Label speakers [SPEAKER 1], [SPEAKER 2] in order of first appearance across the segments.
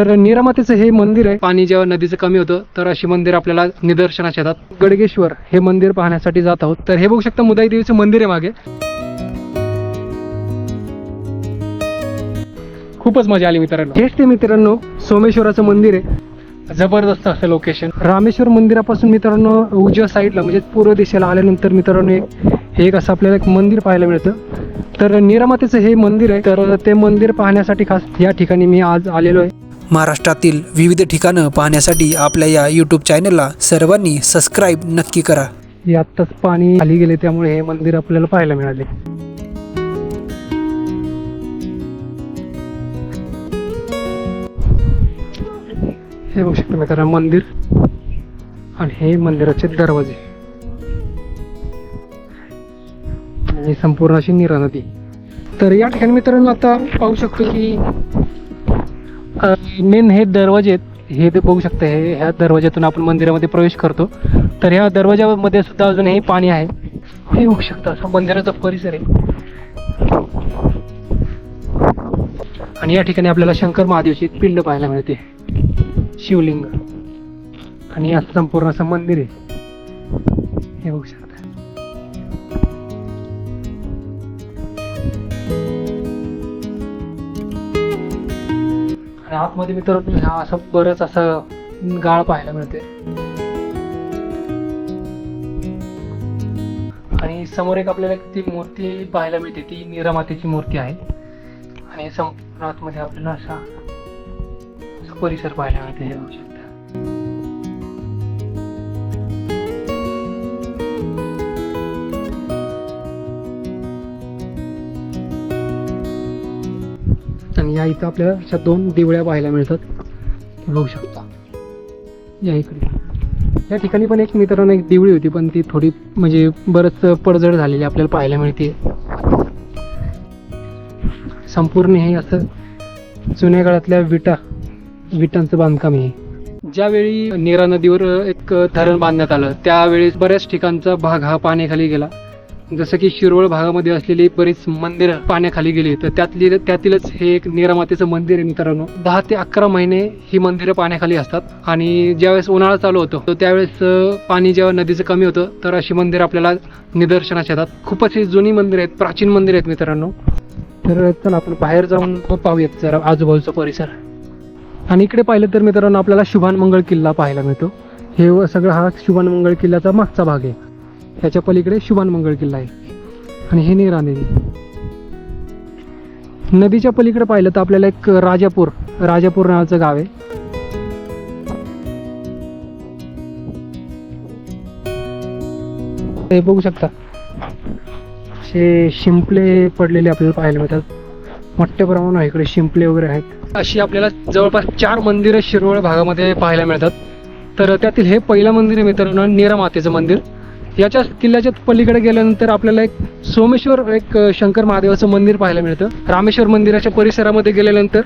[SPEAKER 1] तर निरामातेचं हे मंदिर आहे. पाणी जेव्हा नदीचं कमी होतं तर अशी मंदिर आपल्याला निदर्शनास येतात. गडगेश्वर हे मंदिर पाहण्यासाठी जात आहोत. तर हे बघू शकता मुदाई देवीचं मंदिर आहे मागे. खूपच मजा आली मित्रांनो. हेच ते मित्रांनो सोमेश्वराचं मंदिर आहे. जबरदस्त असं लोकेशन रामेश्वर मंदिरापासून मित्रांनो उजव्या साईडला म्हणजे पूर्व दिशेला आल्यानंतर मित्रांनो एक हे एक असं आपल्याला एक मंदिर पाहायला मिळतं. तर निरामातेचं हे मंदिर आहे. तर ते मंदिर पाहण्यासाठी खास या ठिकाणी मी आज आलेलो आहे.
[SPEAKER 2] महाराष्ट्रातील विविध ठिकाणं पाहण्यासाठी आपल्या या यूट्यूब चॅनलला सर्वांनी सबस्क्राईब नक्की करा.
[SPEAKER 1] हे आत्ताच पाणी खाली गेले त्यामुळे हे मंदिर आपल्याला पाहायला मिळाले. हे बघू शकतो मित्रांनो मंदिर आणि हे मंदिराचे दरवाजे. आणि संपूर्ण अशी नीरा नदी. तर या ठिकाणी मित्रांनो आता पाहू शकतो की मेन हे दरवाजे आहेत. हे ते बघू शकता हे ह्या दरवाज्यातून आपण मंदिरामध्ये प्रवेश करतो. तर ह्या दरवाजामध्ये सुद्धा अजूनही पाणी आहे. हे बघू शकता असं मंदिराचा परिसर आहे. आणि या ठिकाणी आपल्याला शंकर महादेवची एक पिंड पाहायला मिळते. शिवलिंग. आणि असं संपूर्ण असं मंदिर आहे. हे बघू शकता. आतमध्ये मित्रांनो हा असं बरंच असं गाळ पाहायला मिळते. आणि समोर एक आपल्याला ती मूर्ती पाहायला मिळते ती निरामातेची मूर्ती आहे. आणि संपूर्ण आतमध्ये आपल्याला असा परिसर पाहायला मिळते हे शकता. या इथं आपल्याला अशा दोन दिवळ्या पाहायला मिळतात. बघू शकता. या इकडे. या ठिकाणी पण एक मित्रांनो एक दिवळी होती पण ती थोडी म्हणजे बरंच पडझड झालेली आपल्याला पाहायला मिळते. संपूर्ण हे असं जुन्या काळातल्या विटा विटांचं बांधकाम आहे ज्यावेळी नीरा नदीवर एक धरण बांधण्यात आलं त्यावेळी बऱ्याच ठिकाणचा भाग हा पाण्याखाली गेला. जसं की शिरोळ भागामध्ये असलेली बरीच मंदिरं पाण्याखाली गेली तर त्यातली त्यातीलच हे एक नीरामातेचं मंदिर आहे मित्रांनो. दहा ते अकरा महिने ही मंदिरं पाण्याखाली असतात. आणि ज्यावेळेस उन्हाळा चालू होतो तर त्यावेळेस पाणी जेव्हा नदीचं कमी होतं तर अशी मंदिरं आपल्याला निदर्शनास येतात. खूपच ही जुनी मंदिरं आहेत प्राचीन मंदिरं आहेत मित्रांनो. तर चला आपण बाहेर जाऊन पाहूयात जरा आजूबाजूचा परिसर. आणि इकडे पाहिलं तर मित्रांनो आपल्याला शुभान मंगळ किल्ला पाहायला मिळतो. हे व सगळं हा शुभान मंगळ किल्ल्याचा मागचा भाग आहे. ह्याच्या पलीकडे शुभान मंगळ किल्ला आहे. आणि हे नीरा नदी नदीच्या पलीकडे पाहिलं तर आपल्याला एक राजापूर राजापूर नावाचं गाव आहे. हे बघू शकता. असे शिंपले पडलेले आपल्याला पाहायला मिळतात. मोठ्या प्रमाणावर इकडे शिंपले वगैरे आहेत. अशी आपल्याला जवळपास चार मंदिरं शिरवळ भागामध्ये पाहायला मिळतात. तर त्यातील हे पहिलं मंदिर आहे मित्रांनो नीरा मातेचं मंदिर. याच्या किल्ल्याच्या पलीकडे गेल्यानंतर आपल्याला एक सोमेश्वर एक शंकर महादेवाचं मंदिर पाहायला मिळतं. रामेश्वर मंदिराच्या परिसरामध्ये गेल्यानंतर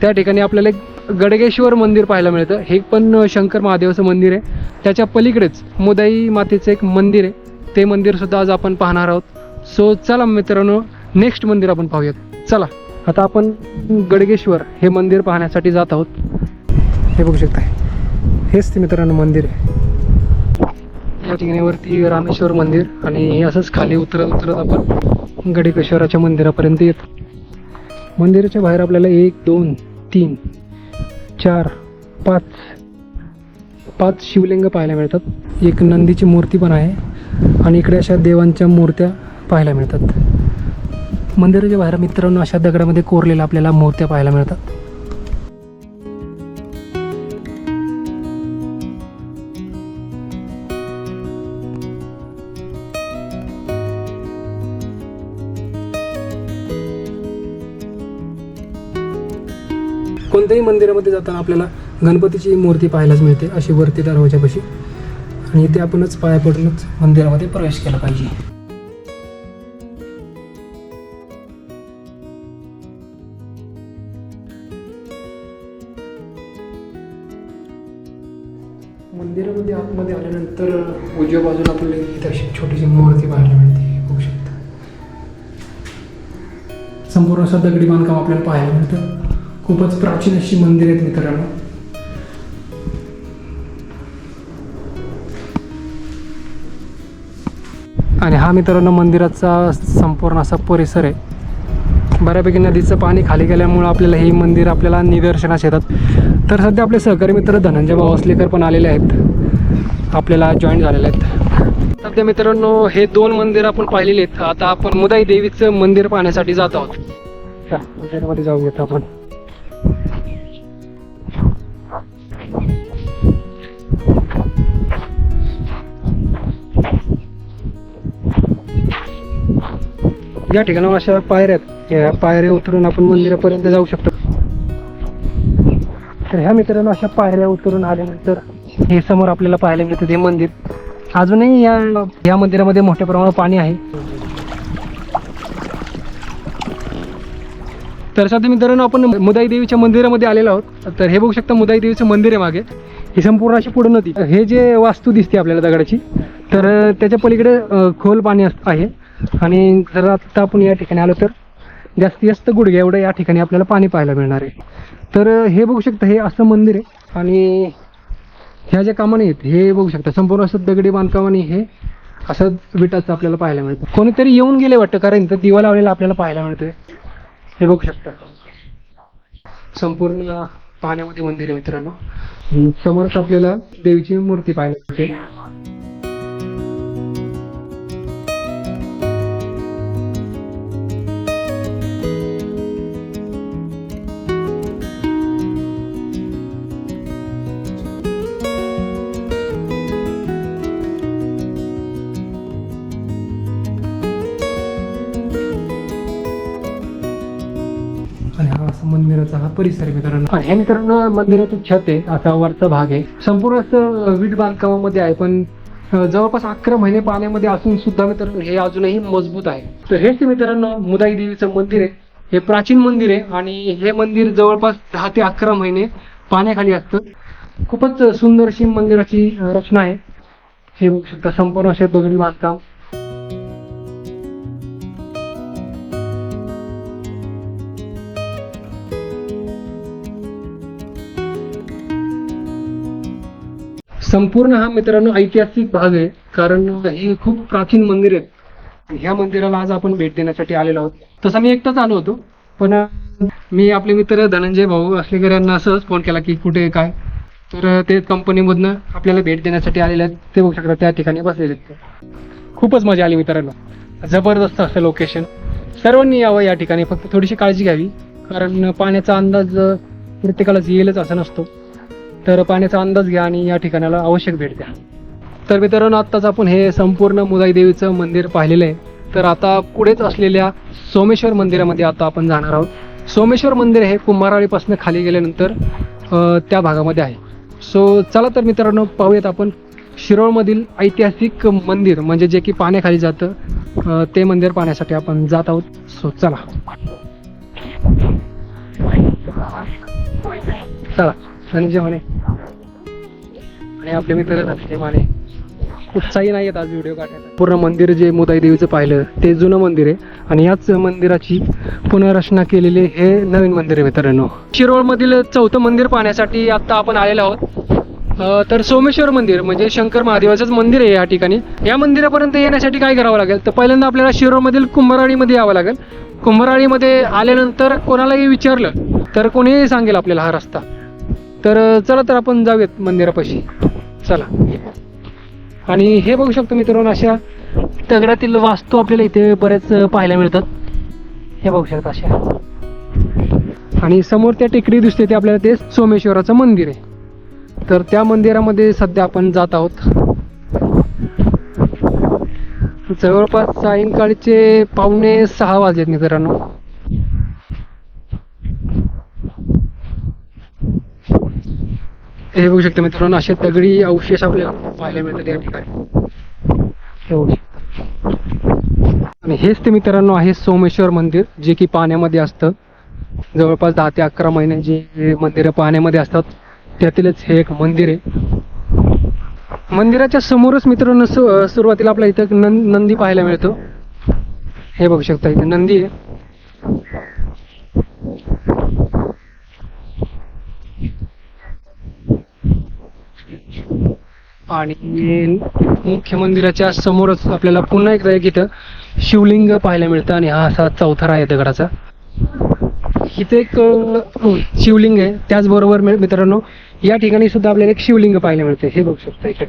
[SPEAKER 1] त्या ठिकाणी आपल्याला एक गडगेश्वर मंदिर पाहायला मिळतं. हे पण शंकर महादेवाचं मंदिर आहे. त्याच्या पलीकडेच मुदाई मातेचं एक मंदिर आहे. ते मंदिरसुद्धा आज आपण पाहणार आहोत. सो चला मित्रांनो नेक्स्ट मंदिर आपण पाहूयात. चला आता आपण गडगेश्वर हे मंदिर पाहण्यासाठी जात आहोत. हे बघू शकता हेच ते मित्रांनो मंदिर आहे. या रामेश्वर मंदिर आणि असंच खाली उतरत उतरत आपण गडेकेश्वराच्या मंदिरापर्यंत येतो. मंदिराच्या बाहेर आपल्याला एक दोन तीन चार पाच पाच शिवलिंग पाहायला मिळतात. एक नंदीची मूर्ती पण आहे आणि इकडे अशा देवांच्या मूर्त्या पाहायला मिळतात. मंदिराच्या बाहेर मित्रांनो अशा दगडामध्ये कोरलेल्या आपल्याला मूर्त्या पाहायला मिळतात. कोणत्याही मंदिरामध्ये जाताना आपल्याला गणपतीची मूर्ती पाहायलाच मिळते अशी वरती दरवाजापाशी. आणि इथे आपणच पाया पडूनच मंदिरामध्ये प्रवेश केला पाहिजे. मंदिरामध्ये आतमध्ये आल्यानंतर उजव्या बाजूला आपल्याला इथे अशी छोटीशी मूर्ती पाहायला मिळते. बघू शकता. संपूर्ण असं दगडी बांधकाम आपल्याला पाहायला मिळतं. खूपच प्राचीन अशी मंदिर आहेत मित्रांनो. आणि हा मित्रांनो मंदिराचा संपूर्ण असा परिसर आहे. बऱ्यापैकी नदीचं पाणी खाली गेल्यामुळं आपल्याला हे मंदिर आपल्याला निदर्शनास येतात. तर सध्या आपले सहकारी मित्र धनंजय भाऊ असलेकर पण आलेले आहेत. आपल्याला जॉईन झालेले आहेत. सध्या मित्रांनो हे दोन मंदिर आपण पाहिलेले आहेत. आता आपण मुदाई देवीचं मंदिर पाहण्यासाठी जात आहोत. चला, मंदिरामध्ये जाऊयात आपण. या ठिकाणावर अशा पायऱ्या आहेत. या पायऱ्या उतरून आपण मंदिरापर्यंत जाऊ शकतो. तर ह्या मित्रांनो अशा पायऱ्या उतरून आल्यानंतर हे समोर आपल्याला पाहायला मिळतं ते मंदिर. अजूनही या या मंदिरामध्ये मोठ्या प्रमाणात पाणी आहे. तर सध्या मित्रांनो आपण मुदाई देवीच्या मंदिरामध्ये आलेलो आहोत. तर हे बघू शकता मुदाई देवीचं मंदिर आहे मागे. ही संपूर्ण अशी पुढे नदी. हे जे वास्तू दिसते आपल्याला दगडाची तर त्याच्या पलीकडे खोल पाणी अस- आहे. आणि जर आता आपण या ठिकाणी आलो तर जास्तीत जास्त गुडघ्या एवढं या ठिकाणी आपल्याला पाणी पाहायला मिळणार आहे. तर हे बघू शकता हे असं मंदिर आहे. आणि ह्या ज्या कामाने आहेत हे बघू शकता संपूर्ण असं दगडी बांधकामाने हे असं विटाचं आपल्याला पाहायला मिळतं. कोणीतरी येऊन गेले वाटतं कारण तर दिवा लावलेला आपल्याला पाहायला मिळतोय. हे बघू शकता. संपूर्ण पाण्यामध्ये मंदिर आहे मित्रांनो. समोरच आपल्याला देवीची मूर्ती पाहायला मिळते. परिसर आहे मित्रांनो. हे मित्रांनो मंदिराचं छत आहे. असा वरचा भाग आहे. संपूर्ण असं वीट बांधकामामध्ये आहे पण जवळपास अकरा महिने पाण्यामध्ये असून सुद्धा मित्रांनो हे अजूनही मजबूत आहे. तर हेच मित्रांनो मुदाई देवीचं मंदिर आहे. हे प्राचीन मंदिर आहे आणि हे मंदिर जवळपास दहा ते अकरा महिने पाण्याखाली असतं. खूपच सुंदर अशी मंदिराची रचना आहे. हे बघू शकता संपूर्ण असे दगडी बांधकाम. संपूर्ण हा मित्रांनो ऐतिहासिक भाग आहे. कारण ही खूप प्राचीन मंदिर आहेत ह्या मंदिराला आज आपण भेट देण्यासाठी आलेलो आहोत. तसा मी एकटाच आलो होतो. पण मी आपले मित्र धनंजय भाऊ असलेकर यांना असंच फोन केला की कुठे काय? तर ते कंपनीमधनं आपल्याला भेट देण्यासाठी आलेले आहेत. ते बघू शकता त्या ठिकाणी बसलेले आहेत. खूपच मजा आली मित्रांनो. जबरदस्त असं लोकेशन सर्वांनी यावं या ठिकाणी. फक्त थोडीशी काळजी घ्यावी. कारण पाण्याचा अंदाज प्रत्येकालाच येईलच असा नसतो. तर पाण्याचा अंदाज घ्या आणि या ठिकाणाला आवश्यक भेट द्या. तर मित्रांनो आत्ताच आपण हे संपूर्ण मुदाई देवीचं मंदिर पाहिलेलं आहे. तर आता पुढेच असलेल्या सोमेश्वर मंदिरामध्ये आता आपण जाणार आहोत. सोमेश्वर मंदिर हे कुंभाराळीपासून खाली गेल्यानंतर त्या भागामध्ये आहे. सो चला तर मित्रांनो पाहूयात आपण शिरोळमधील ऐतिहासिक मंदिर म्हणजे जे की पाण्याखाली जातं ते मंदिर पाहण्यासाठी आपण जात आहोत. सो चला. चला. संजय माने आणि आपले मित्र संजय माने उत्साही नाही आहेत आज व्हिडिओ काढायला. पूर्ण मंदिर जे मुदाई देवीचं पाहिलं ते जुनं मंदिर आहे. आणि याच मंदिराची पुनर्रचना केलेली हे नवीन मंदिर आहे मित्रांनो. शिरोळमधील चौथं मंदिर पाहण्यासाठी आत्ता आपण आलेलो आहोत. तर सोमेश्वर मंदिर म्हणजे शंकर महादेवाचंच मंदिर आहे या ठिकाणी. या मंदिरापर्यंत येण्यासाठी काय करावं लागेल? तर पहिल्यांदा आपल्याला शिरोळमधील कुंभराळीमध्ये यावं लागेल. कुंभराळीमध्ये आल्यानंतर कोणालाही विचारलं तर कोणीही सांगेल आपल्याला हा रस्ता. तर चला तर आपण जाऊयात मंदिरापाशी. चला. आणि हे बघू शकतो मित्रांनो अशा दगडातील वास्तू आपल्याला इथे बरेच पाहायला मिळतात. हे बघू शकता अशा. आणि समोर त्या टेकडी दिसते ते आपल्याला ते सोमेश्वराचं मंदिर आहे. तर त्या मंदिरामध्ये सध्या आपण जात आहोत. जवळपास सायंकाळचे पावणे सहा वाजलेत मित्रांनो. हे बघू शकता मित्रांनो असे दगडी अवशेष आपल्याला पाहायला मिळतात या ठिकाणी. बघू शकता. आणि हेच ते मित्रांनो आहे सोमेश्वर मंदिर जे की पाण्यामध्ये असतं. जवळपास दहा ते अकरा महिने जे मंदिरं पाण्यामध्ये असतात त्यातीलच हे एक मंदिर आहे. मंदिराच्या समोरच मित्रांनो सुरुवातीला आपल्या इथं नंदी पाहायला मिळतो. हे बघू शकता इथे नंदी आहे. आणि मुख्य मंदिराच्या समोरच आपल्याला पुन्हा एकदा एक इथं शिवलिंग पाहायला मिळतं आणि हा असा चौथरा आहे दगडाचा इथे एक शिवलिंग आहे. त्याचबरोबर मित्रांनो या ठिकाणी सुद्धा आपल्याला एक शिवलिंग पाहायला मिळते हे बघू शकता इथे.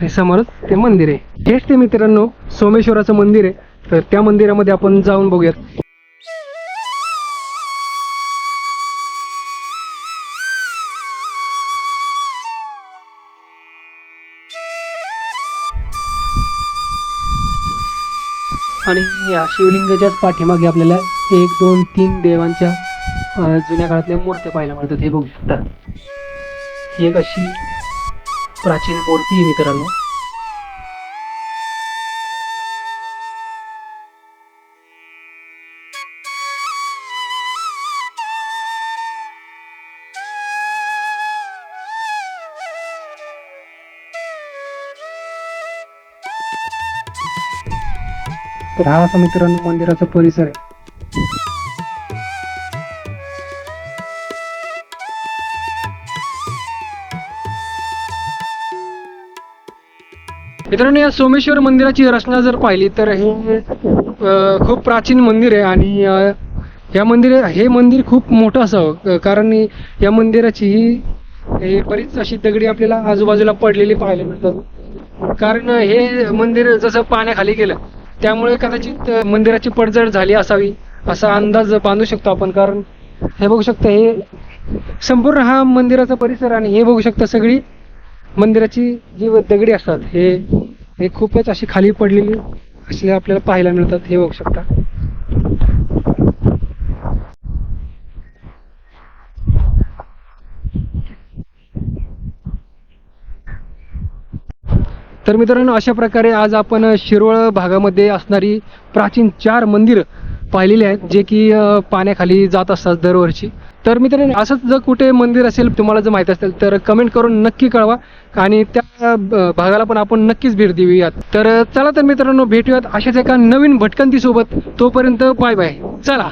[SPEAKER 1] हे समोरच ते मंदिर आहे. हेच ते मित्रांनो सोमेश्वराचं मंदिर आहे. तर त्या मंदिरामध्ये आपण जाऊन बघूयात. आणि या शिवलिंगाच्याच पाठीमागे आपल्याला एक दोन तीन देवांच्या जुन्या काळातल्या मूर्त्या पाहायला मिळतात. हे बघू शकता. ही एक अशी प्राचीन मूर्ती आहे मित्रांनो. तर हा असा मित्रांनो मंदिराचा परिसर आहे. मित्रांनो या सोमेश्वर मंदिराची रचना जर पाहिली तर हे खूप प्राचीन मंदिर आहे आणि या मंदिर हे मंदिर खूप मोठं असावं. कारण या मंदिराची ही बरीच अशी दगडी आपल्याला आजूबाजूला पडलेली पाहायला मिळतात. कारण हे मंदिर जसं पाण्याखाली गेलं त्यामुळे कदाचित मंदिराची पडझड झाली असावी असा अंदाज बांधू शकतो आपण. कारण हे बघू शकता हे संपूर्ण हा मंदिराचा परिसर आणि हे बघू शकता सगळी मंदिराची जी दगडी असतात हे हे खूपच अशी खाली पडलेली अशी आपल्याला पाहायला मिळतात हे बघू शकता. तर मित्रांनो अशा प्रकारे आज आपण शिरोळ भागामध्ये असणारी प्राचीन चार मंदिर पाहिलेली आहेत जे की पाण्याखाली जात असतात दरवर्षी. तर मित्रांनो असंच जर कुठे मंदिर असेल तुम्हाला जर माहीत असेल तर कमेंट करून नक्की कळवा आणि त्या भागाला पण आपण नक्कीच भेट देऊयात. तर चला तर मित्रांनो भेटूयात अशाच एका नवीन भटकंतीसोबत. तोपर्यंत बाय बाय. चला.